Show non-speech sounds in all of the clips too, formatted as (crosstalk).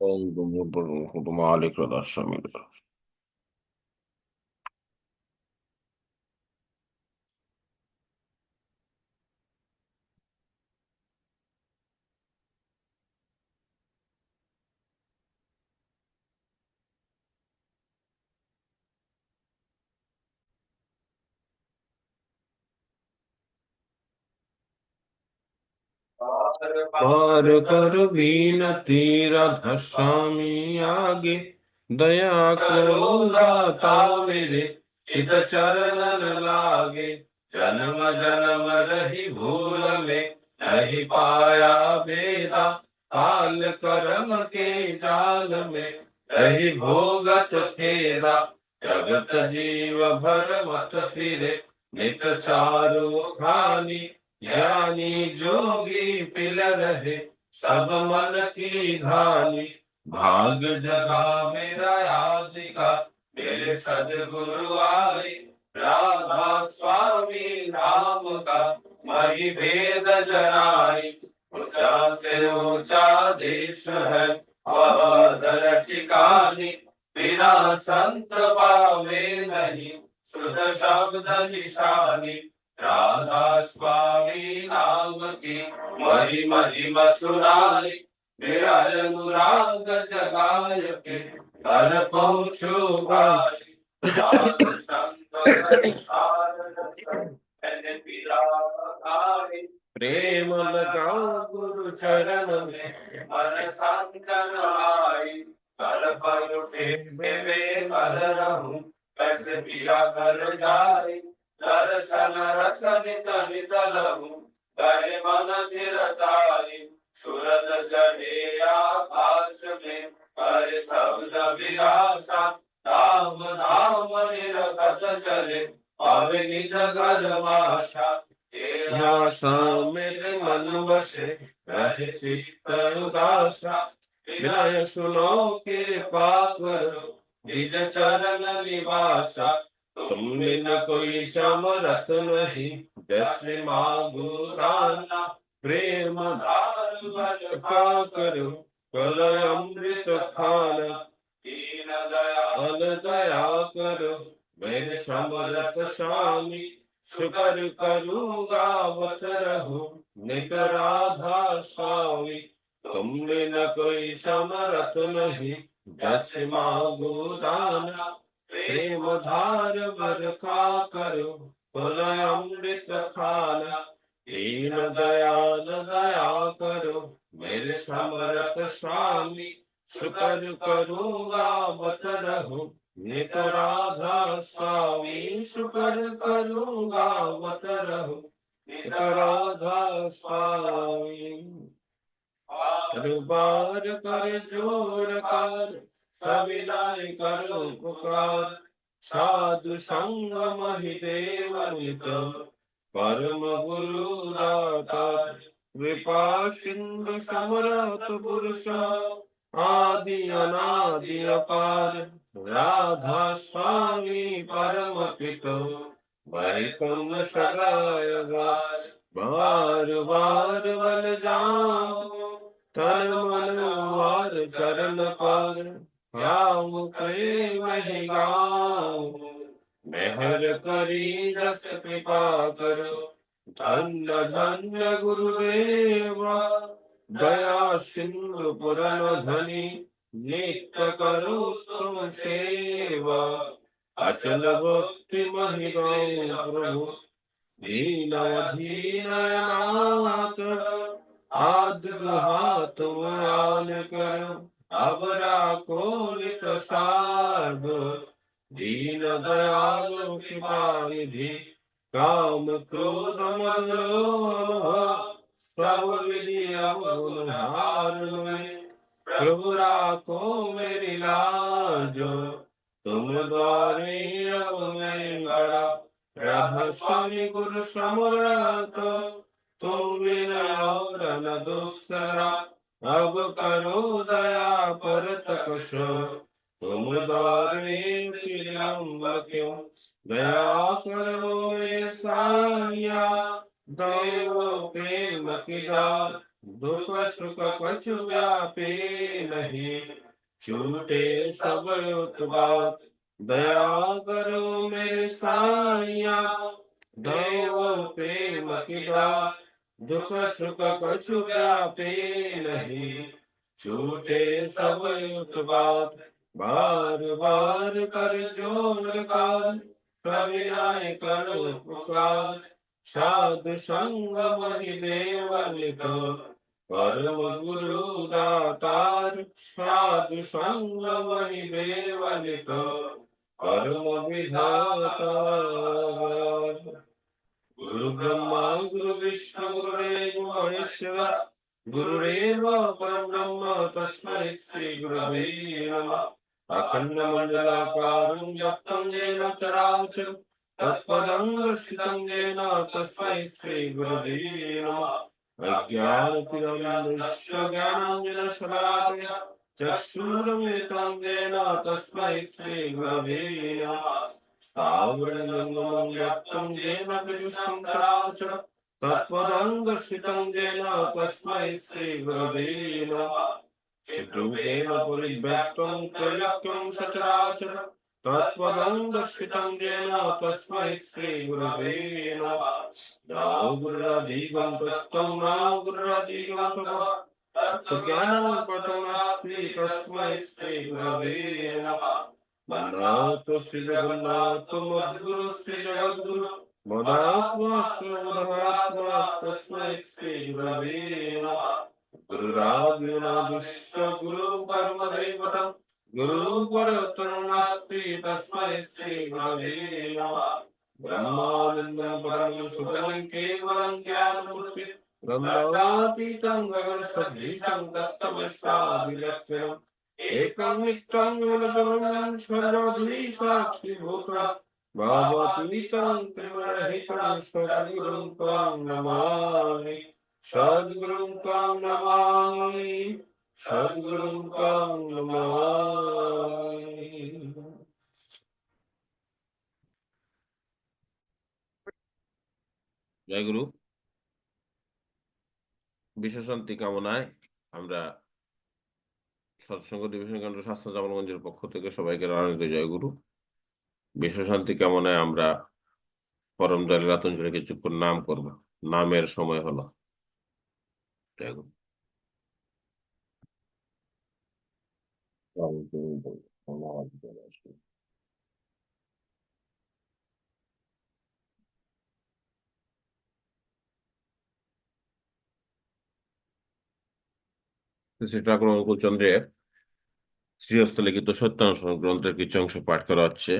Oldu mu? Oldu mu? Oldu mu? Oldu? पार कर बीनती राधा स्वामी आगे। दया करो दाता मेरे, चित चरण लागे। जन्म जन्म रही भूल में, नहीं पाया बेदा काल कर्म के जाल में, रही भोगत खेदा जगत जीव भर मत फिरे, नित चारो खानी। ज्ञानी जोगी पिल रहे सब मन की धानी भाग जगा मेरा यादिका, मेरे सदगुरु आई राधा स्वामी राम का मही भेद जनाई। ऊँचा से ऊँचा देश है, वह ठिकानी। बिना संत पावे नहीं, शुद्ध शब्द निशानी। राधा स्वामी नाम की मही महिमा सुनाई मेरा अनुराग जगाय के घर पहुँचो भाई प्रेम लगा गुरु चरण में, मन संतन आई कर पर उठे वे कर रहूँ, कैसे पिया कर जाए। దర్శన రస कहे मन మన ధిరతాయి सुरद चढ़ेया आकाश में हर शब्द विरासा नाम नाम निरकत चले पावे निज गल भाषा तेरा सामिल मन बसे रहे चित्त उदासा विनय सुनो के पाप निज चरण निवासा। तुम बिन कोई समरथ नहीं। जैसे मांगू राना प्रेम का करो कल अमृत खाना। दीन दयाल दया करो मेरे समरथ स्वामी, शुक्र करूँगा वत रहो। नित राधा स्वामी, तुम बिन कोई समरथ नहीं। जैसे मांगू दाना प्रेम धार बरखा करो फल अमृत खाना दीन दयाल दया करो, मेरे समरत स्वामी। शुक्र करूँगा बत रहो। नित राधा स्वामी, शुक्र करूँगा बत रहो। नित राधा स्वामी। बार कर ज़ोर कर सविनय करो साधु संग महि देवनित परम गुरु दाता कृपा सिंधु समरत पुरुष। आदि अनादि अपार। राधा स्वामी परम पितो। तुम सगाय बार बार बल जाओ। तन मन वार चरण पर। राम प्रेम ही मेहर करी रस कृपा करो। धन्य धन्य गुरुदेव, दया सिंधु पुरन धनी नित्य करो तुम सेवा। अचल भक्ति महिमा प्रभु, दीन दीन नाथ आद्र हाथ आन करो। अब राखो नित साध, दीन दयाल कृपा निधि, काम क्रोध मद सब विधि अवगुण हार में प्रभु राखो मेरी लाज, तुम द्वारे अब मैं गड़ा रह स्वामी गुरु समरत तुम बिना और न दूसरा अब करो दया पर तकशो तुम विलंब क्यों? दया करो मे साया देव प्रेम की दात दुख सुख कछु व्यापे नहीं। छूटे सब उत्पात। दया करो मेरे साइया देव प्रेम की दात दुख सुख कछु व्यापे नहीं। छूटे सब उत्पात बार बार कर ज़ोर कर प्रविनय करो पुकार साधु संग महि देवलित परम गुरु दातार। साधु संग महि देवलित परम विधाता। गुरु ब्रह्मा गुरु विष्णु गुरुदेव महेश्वर गुरुरेव परम ब्रह्म तस्मै श्री गुरवे नमः। अखण्डमण्डलाकारं व्याप्तं येन चराचरं तत्पदं दर्शितं येन तस्मै श्रीगुरवे नमः। अज्ञानतिरन्दृश्य ज्ञानाञ्जनशलाकया चक्षुरुन्मिलितं येन तस्मै श्रीगुरवे नमः। स्थावरणजङ्गमं व्याप्तं येन प्रयुष्टं चराचरं तत्पदं दर्शितं येन तस्मै श्रीगुरवे नमः। चिद्रूपेण परिव्याप्तं त्रयत्वं सचराचरं। तत्पदं येन तस्मै श्रीगुरवे नमः। गुरुराधिगं तत्त्वं नमो गुरुराधिगं तत्त्वज्ञानं पठनास्ति तस्मै श्रीगुरवे नमः। मन्नाथ श्री जगन्नाथ मद्गुरु श्री जगद्गुरु मदात्मा श्रीमदात्मा तस्मै श्रीगुरवे नमः गुरुराजुनादुष्ट गुरु परमदैवतं गुरु तस्मै श्री गुरवे नमः ब्रह्मानन्दं परमं सुखदं केवलं ज्ञानमूर्ति ब्रह्मातीतं गगनसदृशं तस्तमस्ताभिलक्षणम् एकं नित्यं यूनजनं सर्वधीसाक्षिभूतं भावतीतं त्रिवरहितं स्वगुरुं त्वां नमामि सद्गुरुं त्वां नमामि सद्गुरुं त्वां नमामि জয় গুরু বিশ্বশান্তি কামনায় আমরা সৎসঙ্গ দিবসন কেন্দ্র স্বাস্থ্য জামালগঞ্জের পক্ষ থেকে সবাইকে রানিত জয় গুরু। বিশ্বশান্তি কামনায় আমরা পরম দয়াল রাতঞ্জলি কিছুক্ষণ নাম করব। নামের সময় হলো। জয় গুরু। শ্রী ঠাকুর অনুকূল চন্দ্রের শ্রীহস্ত লিখিত সত্যানুসরণ গ্রন্থের কিছু অংশ পাঠ করা হচ্ছে।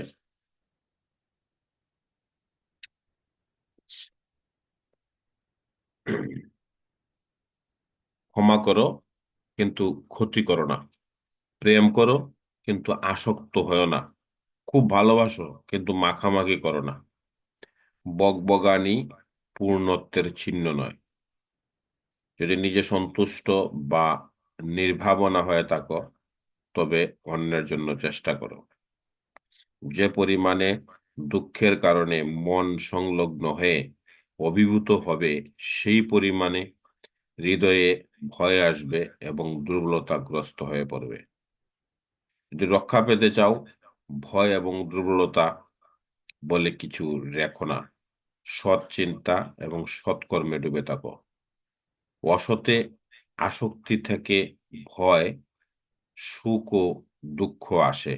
ক্ষমা করো, কিন্তু ক্ষতি করো না। প্রেম করো, কিন্তু আসক্ত হয়েও না। খুব ভালোবাসো, কিন্তু মাখামাখি করো না। বকবগানি পূর্ণত্বের চিহ্ন নয়। যদি নিজে সন্তুষ্ট বা নির্ভাবনা হয়ে থাকো তবে অন্যের জন্য চেষ্টা করো। যে পরিমাণে দুঃখের কারণে মন সংলগ্ন হয়ে অভিভূত হবে, সেই পরিমাণে হৃদয়ে ভয় আসবে এবং দুর্বলতাগ্রস্ত হয়ে পড়বে। যদি রক্ষা পেতে চাও, ভয় এবং দুর্বলতা বলে কিছু রেখো না। সৎ চিন্তা এবং সৎকর্মে ডুবে থাকো। অসতে আসক্তি থেকে ভয় সুখ ও দুঃখ আসে।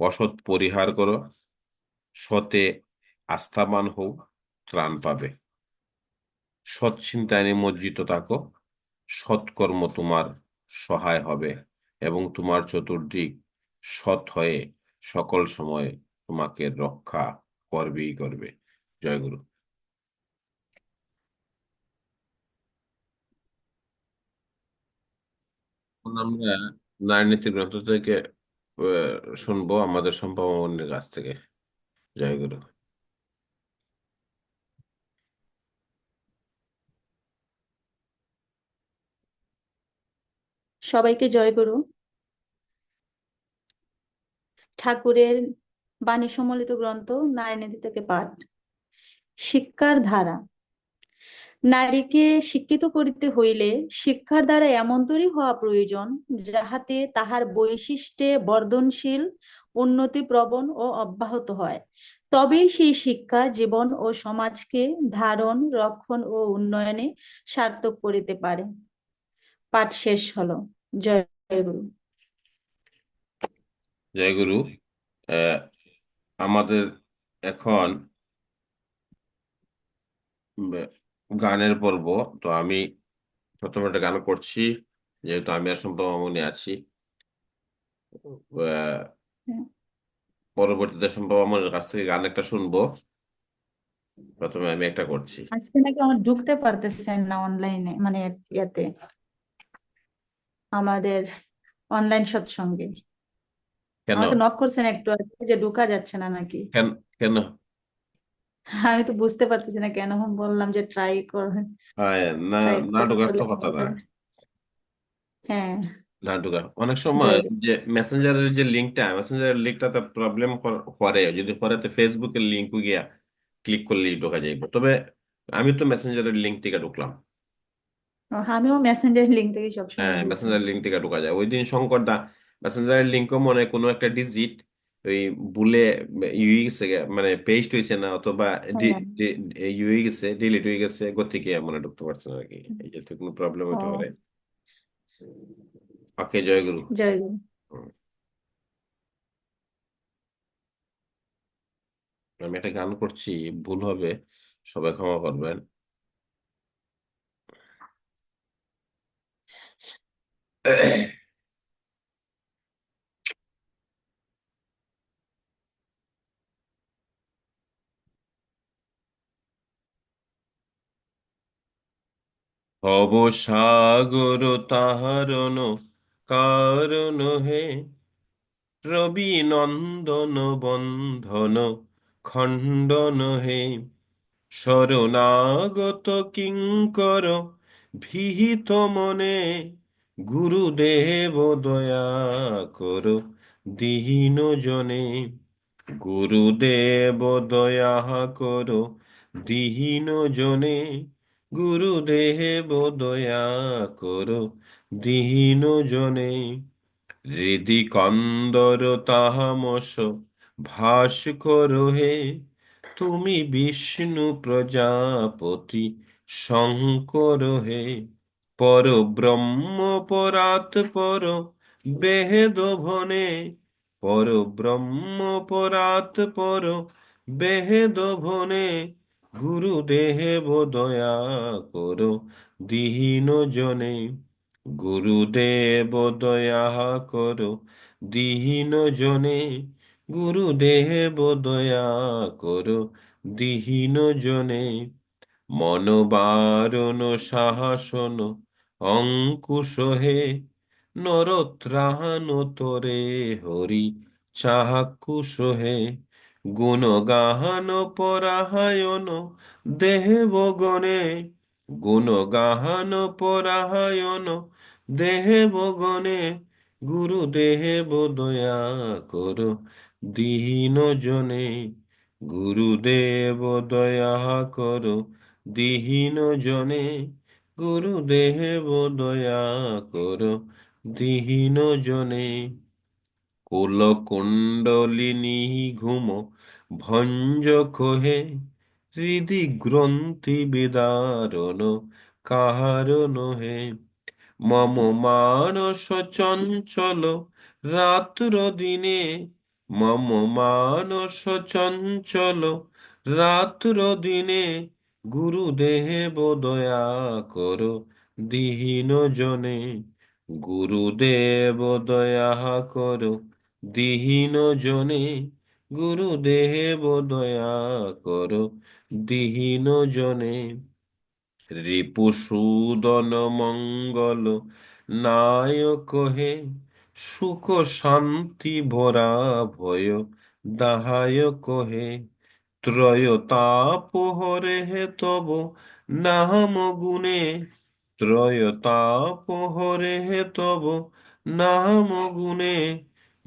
অসৎ পরিহার করো, সতে আস্থাবান হও, ত্রাণ পাবে। সৎ চিন্তায় নিমজ্জিত থাকো, সৎকর্ম তোমার সহায় হবে এবং তোমার চতুর্দিক সৎ হয়ে সকল সময় তোমাকে রক্ষা করবেই করবে। জয় গুরু। নারীনীতি গ্রন্থ থেকে শুনব আমাদের সম্পাবনের কাছ থেকে। জয় গুরু। সবাইকে জয় গুরু। ঠাকুরের বাণী সম্মিলিত গ্রন্থ নারায়ণীতি থেকে পাঠ। শিক্ষার ধারা। নারীকে শিক্ষিত করিতে হইলে শিক্ষার দ্বারা এমনতরই হওয়া প্রয়োজন যাহাতে তাহার বৈশিষ্ট্যে বর্ধনশীল উন্নতি প্রবণ ও অব্যাহত হয়। তবেই সেই শিক্ষা জীবন ও সমাজকে ধারণ রক্ষণ ও উন্নয়নে সার্থক করিতে পারে। পাঠ শেষ হলো। জয় গুরু। জয়গুরু আহ, আমাদের এখন গানের পর্ব তো আমি প্রথমে একটা গান করছি যেহেতু আমি আর সম্পা মামুনি আছি। পরবর্তীতে সম্পা মামুনের কাছ থেকে গান একটা শুনব। প্রথমে আমি একটা করছি। আজকে নাকি আমার ঢুকতে পারতেছেন না অনলাইনে মানে ইয়াতে। আমাদের অনলাইন সৎসঙ্গে। কেন? আমাকে নক করছেন একটু আগে যে ঢুকা যাচ্ছে না নাকি? কেন? কেন? আমি তো বুঝতে পারতেছি না কেন বললাম যে ট্রাই করেন হয় না ট্রাই না ঢোকার তো কথা হয়ে না। যাবে হ্যাঁ। না ঢোকার। অনেক সময় জয় গুরু যে মেসেঞ্জারের যে লিঙ্কটা মেসেঞ্জারের লিঙ্কটাতে প্রবলেম করে। যদি করে তো ফেসবুকের লিঙ্ক গিয়া ক্লিক করলেই ঢোকা যাইব। তবে আমি তো মেসেঞ্জারের লিঙ্ক থেকে ঢুকলাম। আমিও মেসেঞ্জার লিঙ্ক থেকে সবসময় হ্যাঁ ঢুকি মেসেঞ্জার লিঙ্ক থেকে ঢোকা যায়। ওই দিন শঙ্কর দা মেসেঞ্জারের লিঙ্কও মনে হয় কোনো একটা ডিজিট ওই ভুলে ইয়ে গেছে গে, মানে পেস্ট হয়েছে না অথবা হ্যাঁ। ইয়ে হয়ে গেছে ডিলিট হয়ে গেছে গতিকে মনে ঢুকতে পারছে না আর কি এই যে কোনো প্রবলেম হতে পারে। ওকে জয় গুরু। জয় গুরু। হুম। আমি একটা গান করছি ভুল হবে সবাই ক্ষমা করবেন। (clears throat) ভব সাগর তাহারণ কারণ হে। রবি নন্দন বন্ধন খণ্ডন হে। শরণাগত কিঙ্কর ভিহিত মনে গুরুদেব দয়া কর দীন জনে। গুরুদেব দয়া কর দীন জনে। গুরুদেব দয়া কর, দীন জনে। হৃদি কন্দর তাহামস ভাস করো হে। তুমি বিষ্ণু প্রজাপতি, শঙ্কর হে। পর ব্রহ্ম পরাৎ পর বেদ ভনে। পর ব্রহ্ম পরাৎ পর বেদ ভনে। গুরুদেব দয়া করো দীন জনে। গুরুদেব দয়া করো দীন জনে। গুরুদেব দয়া করো, দিহীন জনে। মনবারণ সাহসন অঙ্কুশ হে নরত্রাণ তোরে হরি চাক্ষুষ হে গুণগান পরায়ণ দেব গণে। গুণগান পরায়ণ দেব গণে। গুরুদেব দয়া করো দীন জনে। গুরুদেব দয়া করো দীন জনে। গুরুদেব দয়া করো দীন জনে। কুলকুণ্ডলিনী ঘুম ভঞ্জ কহে হৃদি গ্রন্থি বিদারণ কাহারণ হে মম মানস চঞ্চল রাত্র দিনে মম মানস চঞ্চল রাত্র দিনে গুরুদেব দয়া করো দীন জনে গুরুদেব দয়া করো দীন জনে গুরুদেব দয়া করো। দিহীন জনে রিপুসূদন মঙ্গল নায়ক হে, সুখ শান্তি ভরা ভয় দাহায়ক হে। ত্রয়তাপ হরে হে তব নাম গুণে, ত্রয়তাপ হরে হে তব নাম গুণে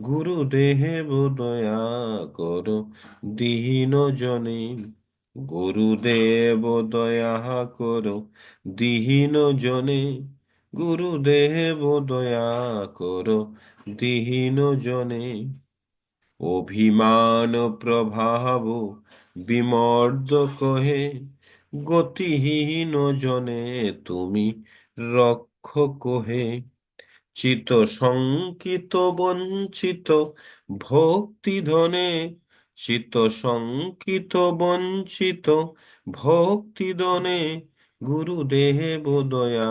গুরুদেব দয়া কর, দীন জনে। গুরুদেব দয়া করো দিহীন জনে। গুরুদেব দয়া করো দিহীন জনে। অভিমান প্রভাব বিমর্দ কহে, গতিহীন জনে তুমি রক্ষ কহে। চিত শঙ্কিত বঞ্চিত ভক্তি ধনে চিত শঙ্কিত বঞ্চিত ভক্তি দনে গুরুদেব দয়া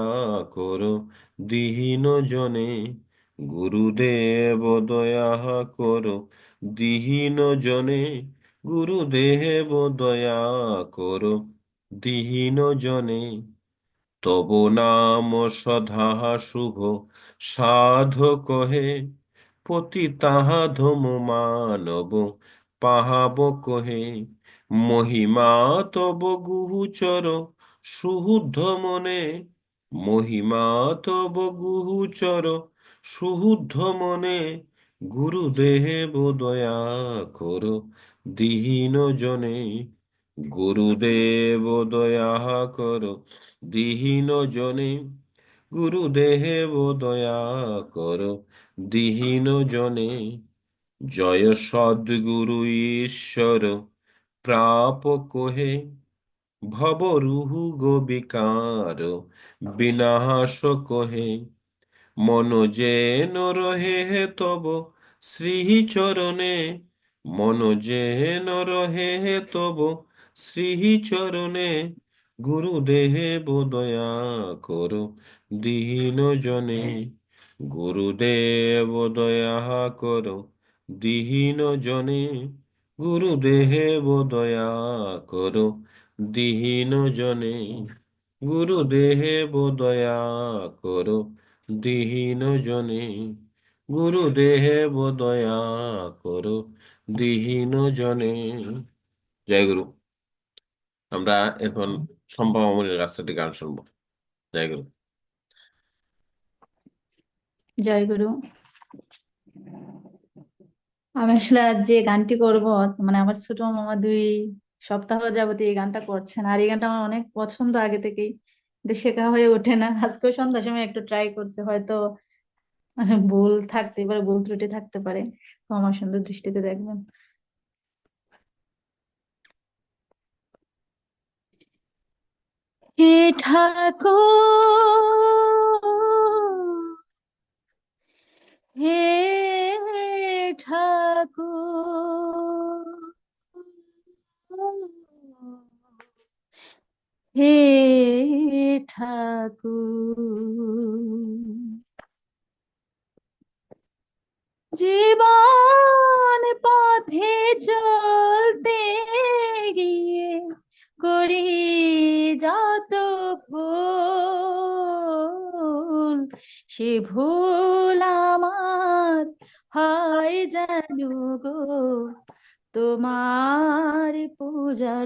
করো, দিহীন জনে গুরুদেব দয়া করো, দিহীন জনে গুরুদেব দয়া করো, দিহীন জনে তব নাম সধা শুভ, সাধ কহে, পতি তাহা ধম মানব পাহাব কহে, মহিমা তব গুহুচর সুহুদ্ধ মনে, মহিমা তব গুহুচর সুহুদ্ধ মনে, গুরুদেব দয়া করো দীন জনে গুরুদেব দয়া করো দীন জনে। গুরুদেব দয়া করো দীন জনে। জয় সদ্গুরু ঈশ্বর, প্রাপ কোহে। ভব রুহু গো বিকার বিনাশ কোহে। মন যেন রহে হে তব শ্রীচরণে, মন যেন রহে তব শ্রীচরণে গুরুদেব দয়া করো। দীন জনে গুরুদেব দয়া করো। দীন জনে গুরুদেব দয়া করো। দীন জনে গুরুদেব দয়া করো। দীন জনে গুরুদেব দয়া করো। দীন জনে। জয় গুরু। আমরা এখন সম্ভব আমলের রাস্তাটি গান শুনব। জয় গুরু। জয় গুরু। আমি আসলে আজ যে গানটি করব মানে আমার ছোট মামা দুই সপ্তাহ যাবত এই গানটা করছেন, আর এই গানটা আমার অনেক পছন্দ আগে থেকেই। শেখা হয়ে ওঠে না। আজকে সন্ধ্যার সময় একটু ট্রাই করছে, হয়তো মানে ভুল থাকতে পারে, ভুল ত্রুটি থাকতে পারে। তো আমার সুন্দর দৃষ্টিতে দেখবেন। হে ঠাকুর হে ঠাকুর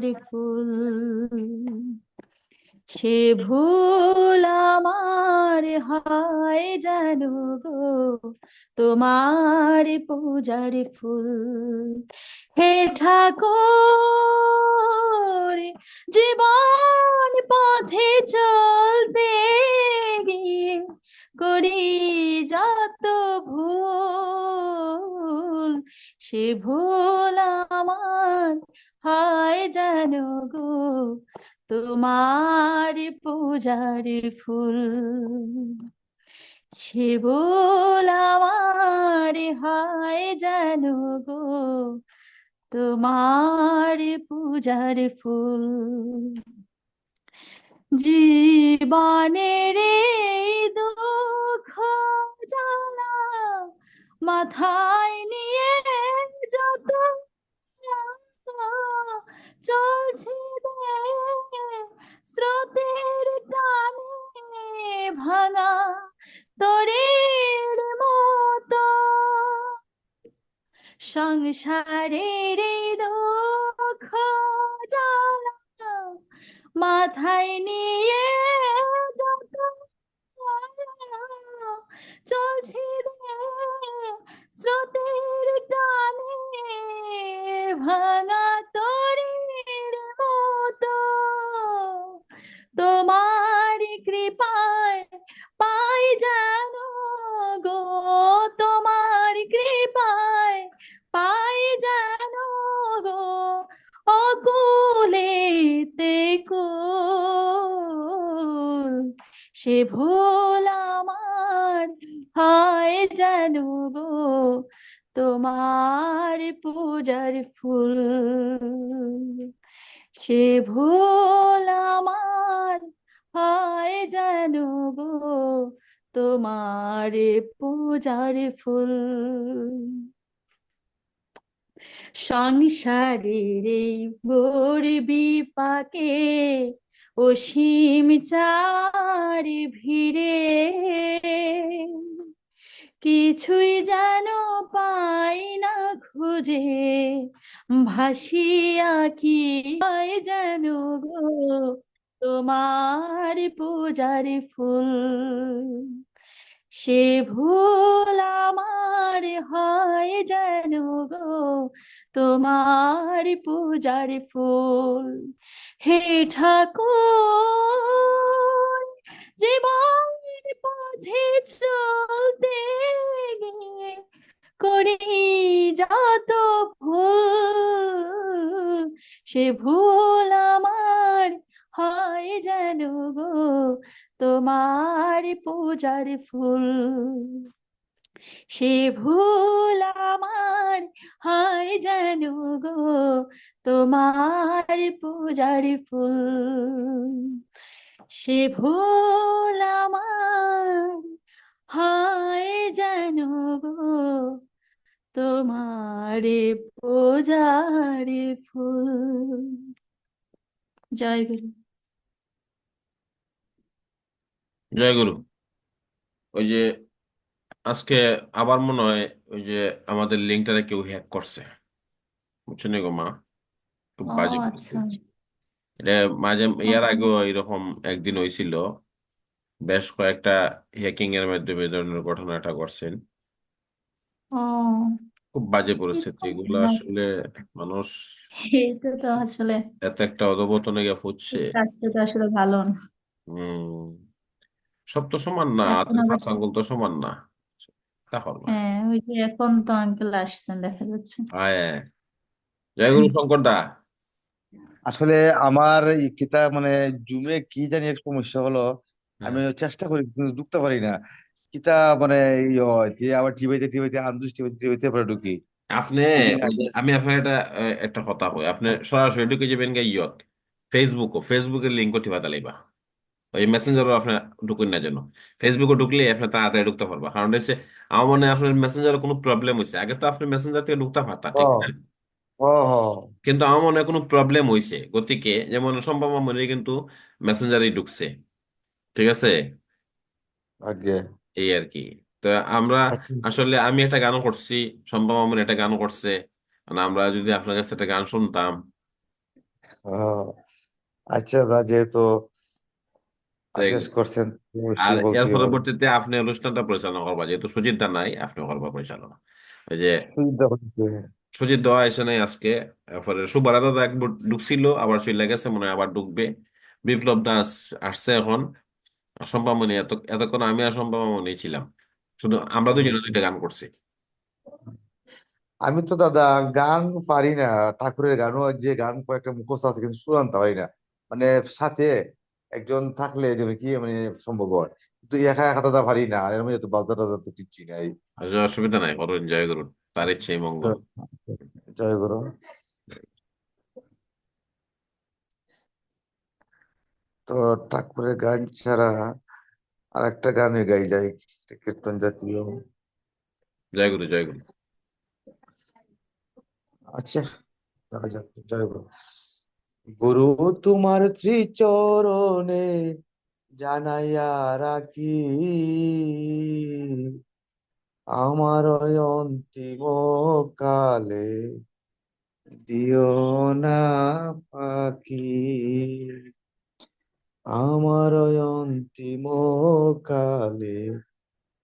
পূজার ফুল। সে ভুল আমার হয় জানো গো, তোমার পূজার ফুল। হে ঠাকুর, জীবন পথে চলতে গিয়ে করি যত ভুল। সে ভুল আমার হয় জানো গো, তোমার পূজার ফুল। সে বল আমার হায় জানো গো, তোমার পূজার ফুল। জীবনের দুঃখ জ্বালা মাথায় নিয়ে যত চলছে স্রোতের টানে ভাঙা তরের মতো সংসারের দুঃখ জ্বালা মাথায় নিয়ে যেন গো তোমার পূজার ফুল। সে ভুল আমার হয় যেন গো তোমার পূজার ফুল। সংসারের এই ভোর বিপাকে অসীম চার ভিড়ে কিছুই যেন পাই না খুঁজে, ভাসিয়া কি হয় যেন গো, তোমার পূজার ফুল। সে ভুল আমার হয় যেন গো, তোমার পূজার ফুল। হে ঠাকুর জীবনের পথে চলতে গিয়ে করি যত ভুল, সে ভুল আমার হয় যেন গো তোমার পূজার ফুল। সে ভুল আমার হয় যেন গো তোমার পূজার ফুল। সে ভুল আমার হয় যেন গো তোমার পূজার ফুল। জয় গুরু। জয় গুরু। ওই যে আজকে আবার মনে হয় ওই যে আমাদের লিঙ্কটারে কেউ হ্যাক করছে। বুঝছেন গো মা? খুব বাজে আচ্ছা। এটা মাঝে ইয়ার আগেও এরকম একদিন হয়েছিল বেশ কয়েকটা হ্যাকিং এর মাধ্যমে ধরনের ঘটনাটা করছেন খুব বাজে পরিস্থিতি এগুলো আসলে মানুষ এটা তো আসলে এত একটা অধপতনে গিয়ে ফুটছে। কাজটা তো আসলে ভালো না। হম সব তো সমান না এখন হাতের আবার পাঁচ আঙ্গুল তো সমান না। তা হবে হ্যাঁ ওই যে এখন তো আঙ্কেল আসছেন দেখা যাচ্ছে। আয় জয় গুরু শঙ্কর দা। আসলে আমার কিতা মানে জুমে কি জানি এক সমস্যা হলো আমি হ্যাঁ চেষ্টা করি কিন্তু ঢুকতে পারি না। কিতা মানে ই হয় যে আবার টিভিতে টিভিতে আন্দুস টিভিতে টিভিতে পরে ঢুকি। আপনি ওই যে আমি আপনার একটা আহ, একটা কথা কই আপনি সরাসরি ঢুকে যাবেন গা ইয়ত ফেসবুকও ফেসবুকের লিঙ্কও টিপা তালাইবা ওই মেসেঞ্জারও আপনার ঢুকুন না যেন। ফেসবুকে ঢুকলে আপনি তাড়াতাড়ি ঢুকতে পারবা। কারণ হচ্ছে আমার মনে হয় আপনার মেসেঞ্জারে কোনো প্রবলেম হয়েছে আগে তো আপনি মেসেঞ্জার থেকে ঢুকতে পারতা ও। ঠিক না? ও কিন্তু আমার মনে হয় কোনো প্রবলেম হয়েছে গতিকে যেমন সম্ভব মনে কিন্তু মেসেঞ্জারেই ঢুকছে। ঠিক আছে? আগে। এই আর কি। তো আমরা আচ্ছা। আসলে আমি একটা গানও করছি সম্ভব আমার একটা গানও করছে। মানে আমরা যদি আপনার কাছে একটা গান শুনতাম। ও, আচ্ছা দা যেহেতু তো আদেশ করছেন আর অবশ্যই এর বলতেই হবে পরবর্তীতে আপনি অনুষ্ঠানটা পরিচালনা করবা। যেহেতু দা নাই আপনি করবা পরিচালনা। ওই যে সুবিধা হচ্ছে সুজিত দা এসে নাই আজকে। তারপরে সুবারা দাদা একবার ঢুকছিল আবার চলে গেছে মনে হয় আবার ঢুকবে। বিপ্লব দাস আসছে এখন। সম্পামনি এত এতক্ষণ আমি আর সম্পামনি ছিলাম। শুধু আমরা দুজনে দুইটা গান করছি। আমি তো দাদা গান পারি না ঠাকুরের গানও যে গান কয়েকটা মুখস্থ আছে কিন্তু সুর আনতে পারি না। মানে সাথে একজন থাকলে যে কি মানে সম্ভব হয়? কিন্তু একা একা দাদা পারি না আর এর মধ্যে তো টাজা তো কিচ্ছু নাই অসুবিধা নাই করুন এনজয় করুন। তার ইচ্ছেই মঙ্গল জয় গুরু তো ঠাকুরের গান ছাড়া আর একটা গানে গাই যাই কীর্তন জাতীয় জয় গুরু জয় গুরু আচ্ছা দেখা যাক জয় গুরু গুরু তোমার শ্রীচরণে জানাইয়া রাখি আমার অন্তিম কালে দিও না পাখি। আমার অন্তিম কালে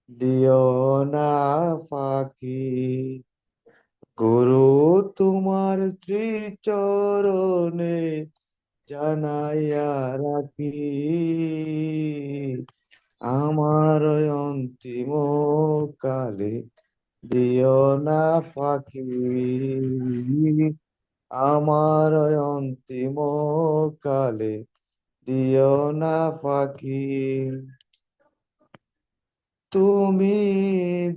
দিও না ফাঁকি গুরু তোমার শ্রীচরণে জানাইয়া রাখি। আমার অন্তিম কালে দিও না ফাঁকি। আমার অন্তিম কালে দিও না ফাঁকি। তুমি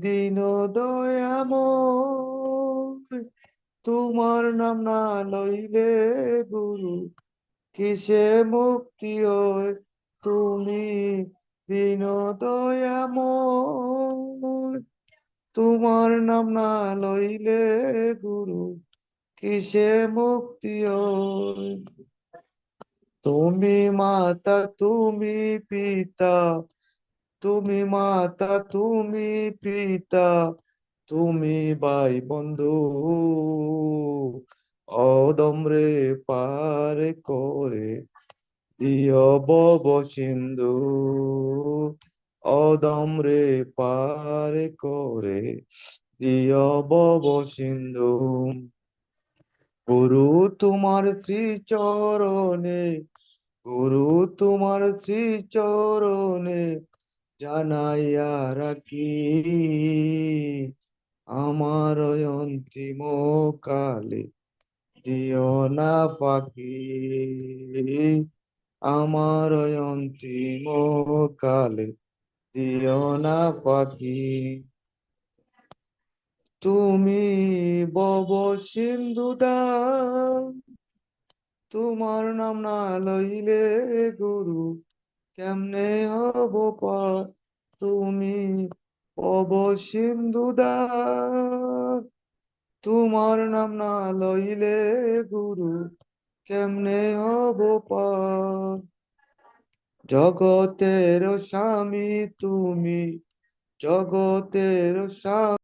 দীন দয়াময়, তোমার নাম না লইলে গুরু কিসে মুক্তি হয়? তুমি দীন দয়াময় তোমার নাম না লইলে গুরু কিসে মুক্তি তুমি মাতা, তুমি পিতা, তুমি মাতা, তুমি পিতা, তুমি ভাই বন্ধু। অদমরে পার করে দিও বব সিন্ধু অদমরে পার করে। বব সিন্ধু, গুরু তোমার শ্রীচরণে, গুরু তোমার শ্রীচরণে জানাইয়া রাখি। আমার অন্তিম কালে দিও না পাখি। আমার অন্তিম কালে দিও না পাখি। তুমি বব সিন্ধু তোমার নাম না লইলে গুরু কেমনে হব পার তুমি বব সিন্ধু তোমার নাম না লইলে গুরু কেমনে হব পার? জগতের স্বামী তুমি জগতের স্বামী